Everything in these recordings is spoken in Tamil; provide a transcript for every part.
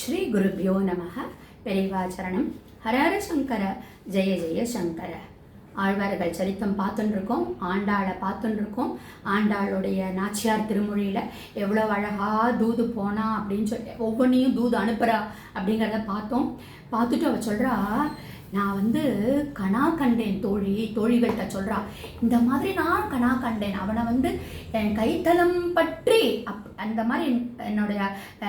ஸ்ரீ குருபியோ நமக பெரியவாச்சரணம் ஹரஹர சங்கர. ஜெய ஜெய சங்கர. ஆழ்வார்கள் சரித்தம் பார்த்துன்னு இருக்கோம் ஆண்டாளை பார்த்துன்னு இருக்கோம் ஆண்டாளுடைய நாச்சியார் திருமொழியில் எவ்வளோ அழகா தூது போனா அப்படின்னு சொல்லி ஒவ்வொன்றையும் தூது அனுப்புகிறா அப்படிங்கிறத பார்த்தோம். பார்த்துட்டு அவள் சொல்கிறா நான் வந்து கணா கண்டேன் தோழி தோழிகள்கிட்ட சொல்கிறா இந்த மாதிரி நான் கணா கண்டேன். அவனை வந்து என் கைத்தலம் பற்றி அப் அந்த மாதிரி என்னுடைய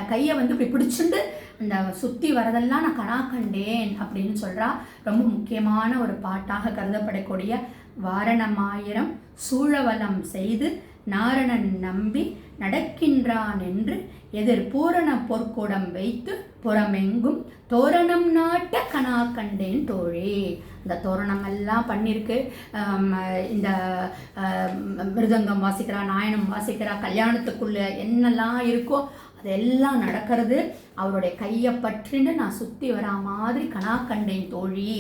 கையை வந்து இப்படி பிடிச்சிருந்து அந்த சுற்றி வரதெல்லாம் நான் கணா கண்டேன் அப்படின்னு சொல்கிறா ரொம்ப முக்கியமான ஒரு பாட்டாக கருதப்படக்கூடிய வாரணமாயிரம் சூழவலம் செய்து நாரணன் நம்பி நடக்கின்றான் என்று எதிர் பூரண பொற்கூடம் வைத்து புறமெங்கும் தோரணம் நாட்ட கனா கண்டேன் தோழி. இந்த தோரணம் எல்லாம் பண்ணியிருக்கு இந்த மிருதங்கம் வாசிக்கிறா நாயனம் வாசிக்கிறா கல்யாணத்துக்குள்ளே என்னெல்லாம் இருக்கோ அதெல்லாம் நடக்கிறது. அவருடைய கையை பற்றின்னு நான் சுற்றி வரா மாதிரி கனா கண்டேன் தோழி.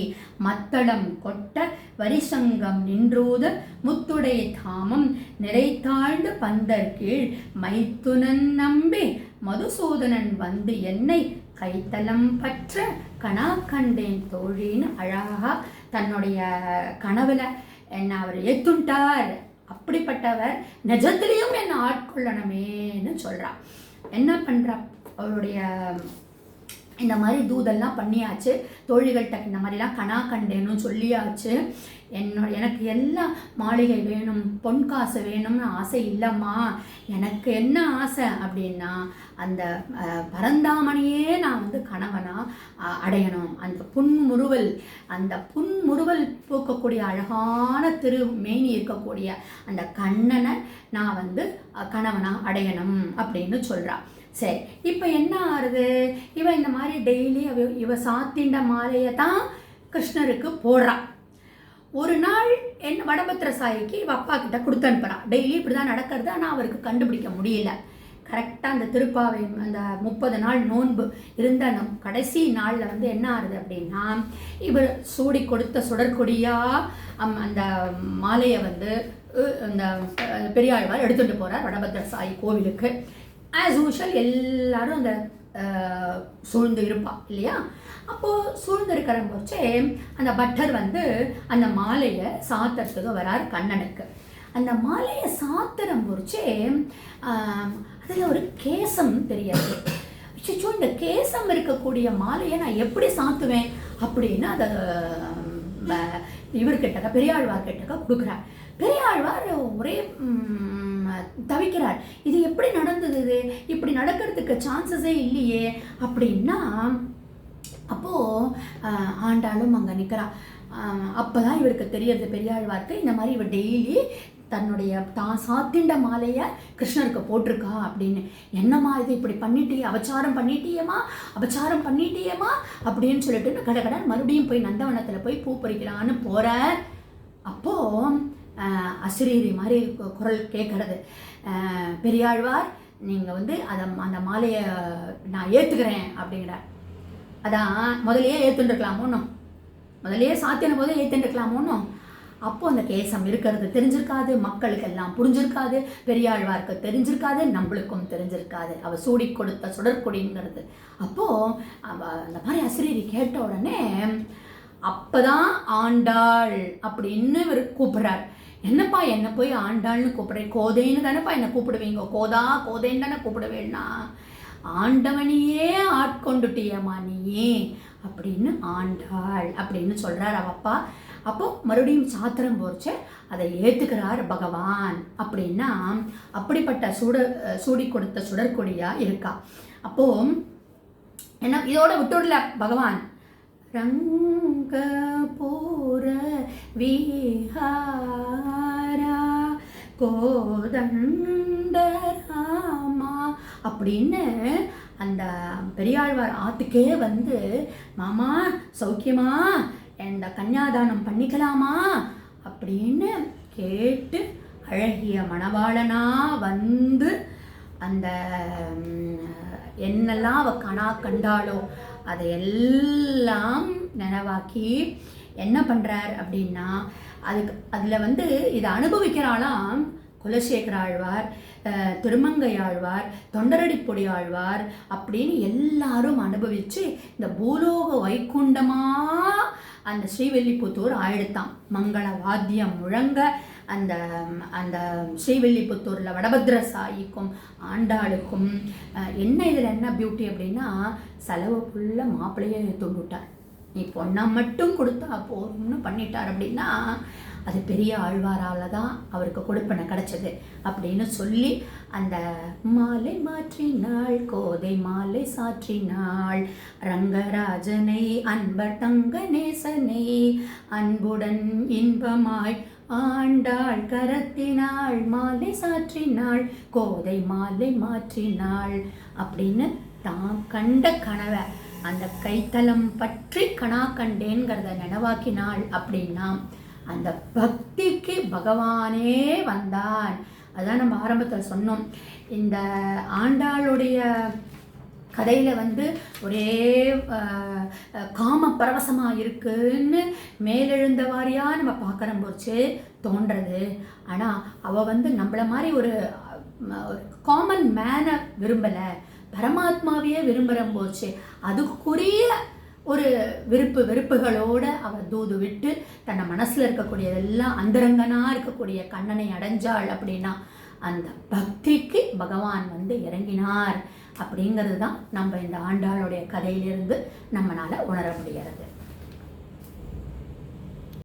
மத்தளம் கொட்ட வரிசங்கம் நின்றூத முத்துடை தாமம். நிறைத்தாழ்ந்து பந்தர் கீழ் மைத்துனன் நம்பி மதுசூதனன் வந்து என்னை கைத்தலம் பற்ற கணா கண்டேன் தோழின்னு அழகாக தன்னுடைய கனவுல என்னை அவர் ஏத்துண்டார். அப்படிப்பட்டவர் நிஜத்திலையும் என்னை ஆட்கொள்ளணுமேன்னு சொல்றா. என்ன பண்றா? அவருடைய இந்த மாதிரி தூதெல்லாம் பண்ணியாச்சு. தோழிகள்கிட்ட இந்த மாதிரிலாம் கனா கண்டேன்னு சொல்லியாச்சு. என்னோட எனக்கு எல்லாம் மாளிகை வேணும் பொன் காசு வேணும்னு ஆசை இல்லைம்மா. எனக்கு என்ன ஆசை அப்படின்னா அந்த பரந்தாமணியே நான் வந்து கணவனாக அடையணும். அந்த புன்முறுவல் அந்த புன்முறுவல் பூக்கக்கூடிய அழகான திரு மேனி இருக்கக்கூடிய அந்த கண்ணனை நான் வந்து கணவனாக அடையணும் அப்படின்னு சொல்கிறான் சரி இப்போ என்ன ஆறுது? இவன் இந்த மாதிரி டெய்லி அவ இவ சாத்திண்ட மாலையை தான் கிருஷ்ணருக்கு போடுறான் ஒரு நாள் என் வடபத்திர சாயிக்கு இவ அப்பா கிட்ட கொடுத்து அனுப்புகிறான் டெய்லி இப்படி தான் நடக்கிறது ஆனால் அவருக்கு கண்டுபிடிக்க முடியல. கரெக்டாக அந்த திருப்பாவை அந்த முப்பது நாள் நோன்பு இருந்த அந்த கடைசி நாளில் வந்து என்ன ஆகுது அப்படின்னா இவர் சூடி கொடுத்த சுடற்கொடியாக அம், அந்த மாலையை வந்து அந்த பெரியாழ்வார் எடுத்துகிட்டு போகிறார் வடபத்திர சாயி கோவிலுக்கு. ஆஸ் யூஷுவல் எல்லாரும் அந்த சூழ்ந்து இருப்பா இல்லையா? அப்போது சூழ்ந்து இருக்கிற போச்சே அந்த பட்டர் வந்து அந்த மாலையை சாத்துறதுக்கு வரார் கண்ணனுக்கு. அந்த மாலையை சாத்துற பொறிச்சே அதில் ஒரு கேசம் தெரியாது. சிச்சோ இந்த கேசம் இருக்கக்கூடிய மாலையை நான் எப்படி சாத்துவேன்? அப்படின்னு அதை ம- இவர்கிட்டக்க கொடுக்குறார். பெரியாழ்வார் ஒரே தவிக்கிறார். இது எப்படி நடந்தது? இது இப்படி நடக்கிறதுக்கு சான்சஸே இல்லையே. அப்படின்னா அப்போது ஆண்டாளும் அங்கே நிற்கிறா அப்போ தான் இவருக்கு தெரியறது பெரியாழ்வார்க்கு இந்த மாதிரி இவர் டெய்லி தன்னுடைய தான் சாத்திண்ட மாலையை கிருஷ்ணருக்கு போட்டிருக்கா அப்படின்னு. என்னம்மா இது இப்படி பண்ணிட்டியே? அபச்சாரம் பண்ணிட்டியேம்மா? அபச்சாரம் பண்ணிட்டியேம்மா? அப்படின்னு சொல்லிட்டு கட கடன் மறுபடியும் போய் நந்தவனத்தில் போய் பூ பறிக்கலான்னு போகிறார் அப்போது அசிரீரி மாதிரி குரல் கேட்கறது பெரியாழ்வார் நீங்கள் வந்து அதை அந்த மாலையை நான் ஏற்றுக்கிறேன் அப்படிங்கிறார். அதான் முதலையே ஏற்றுருக்கலாமோன்னு முதலையே சாத்தின போதே ஏற்றுருக்கலாமோன்னு அப்போ அந்த கேசம் இருக்கிறது தெரிஞ்சிருக்காது மக்களுக்கு எல்லாம் புரிஞ்சிருக்காது பெரியாழ்வார்க்கு தெரிஞ்சிருக்காது நம்மளுக்கும் தெரிஞ்சிருக்காது. அவ சூடி கொடுத்த சுடற்கொடிங்கிறது அப்போது அவ அந்த மாதிரி அசிரீரி கேட்ட உடனே அப்போதான் ஆண்டாள் அப்படின்னு இவர் கூப்பிட்றார். என்னப்பா என்ன போய் ஆண்டாள்னு கூப்பிடுறேன் கோதைன்னு தானேப்பா என்ன கூப்பிடுவீங்க? கோதா கோதைன்னு தானே கூப்பிடுவேன்னா? ஆண்டவனையே ஆட்கொண்டுட்டியம்மா நீயே. அப்படின்னு ஆண்டாள் அப்படின்னு சொல்கிறார் அவப்பா அப்போ. மறுபடியும் சாத்திரம் போச்சு அதை ஏற்றுக்கிறார் பகவான். அப்படின்னா அப்படிப்பட்ட சுட சூடி கொடுத்த சுடற்கொடியாக இருக்கா? அப்போ என்ன இதோட விட்டுடல பகவான். ரங்க பூர வீ கோதண்டராமா. அப்படின்னு அந்த பெரியாழ்வார் ஆத்துக்கே வந்து மாமா சௌக்கியமா? இந்த கன்னியாதானம் பண்ணிக்கலாமா? அப்படின்னு கேட்டு அழகிய மணவாளனா வந்து அந்த என்னெல்லாம் அவ கணா கண்டாளோ அதை எல்லாம் நினைவாக்கி என்ன பண்ணுறார் அப்படின்னா அதுக்கு அதில் வந்து இதை அனுபவிக்கிறாளாம் குலசேகர ஆழ்வார் திருமங்கை ஆழ்வார் தொண்டரடிப்பொடி ஆழ்வார் அப்படின்னு எல்லாரும் அனுபவித்து இந்த பூலோக வைக்குண்டமாக அந்த ஸ்ரீவில்லிபுத்தூர் ஆயிடுத்தான். மங்கள வாத்தியம் முழங்க அந்த அந்த ஸ்ரீவில்லிபுத்தூரில் வடபத்ர சாயிக்கும் ஆண்டாளுக்கும் என்ன இதில் என்ன பியூட்டி அப்படின்னா செலவு ஃபுல்லாக மாப்பிள்ளையை தொண்டுட்டார் நீ பொண்ணை மட்டும் கொடுத்தா போதும்னு பண்ணிட்டார் அப்படின்னா அது பெரிய ஆழ்வாரால தான் அவருக்கு கொடுப்பனை கிடைச்சது அப்படின்னு சொல்லி அந்த மாலை மாற்றினாள் கோதை மாலை சாற்றினாள். ரங்கராஜனை அன்பர் தங்க நேசனை அன்புடன் இன்பமாய் ஆண்டாள் கரத்தினாள் மாலை சாற்றினாள் கோதை மாலை மாற்றினாள் அப்படின்னு தான் கண்ட கனவை. அந்த கைத்தலம் பற்றி கணா கண்டேங்கிறத நினைவாக்கினாள் அப்படின்னா அந்த பக்திக்கு பகவானே வந்தான். அதான் நம்ம ஆரம்பத்தில் சொன்னோம். இந்த ஆண்டாளுடைய கதையில் வந்து ஒரே காம பரவசமாக இருக்குன்னு மேலெழுந்த வாரியாக நம்ம பார்க்குற போச்சு தோன்றது. ஆனால் அவள் வந்து நம்மளை மாதிரி ஒரு ஒரு காமன் மேனை விரும்பலை. பரமாத்மாவையே விரும்புகிற போச்சு அதுக்குரிய ஒரு விருப்பு வெறுப்புகளோடு அவர் தூது விட்டு தன்னை மனசில் இருக்கக்கூடியதெல்லாம் அந்தரங்கனாக இருக்கக்கூடிய கண்ணனை அடைஞ்சாள் அப்படின்னா அந்த பக்திக்கு பகவான் வந்து இறங்கினார் அப்படிங்கிறது தான் நம்ம இந்த ஆண்டாளுடைய கதையிலிருந்து நம்மளால் உணர முடிகிறது.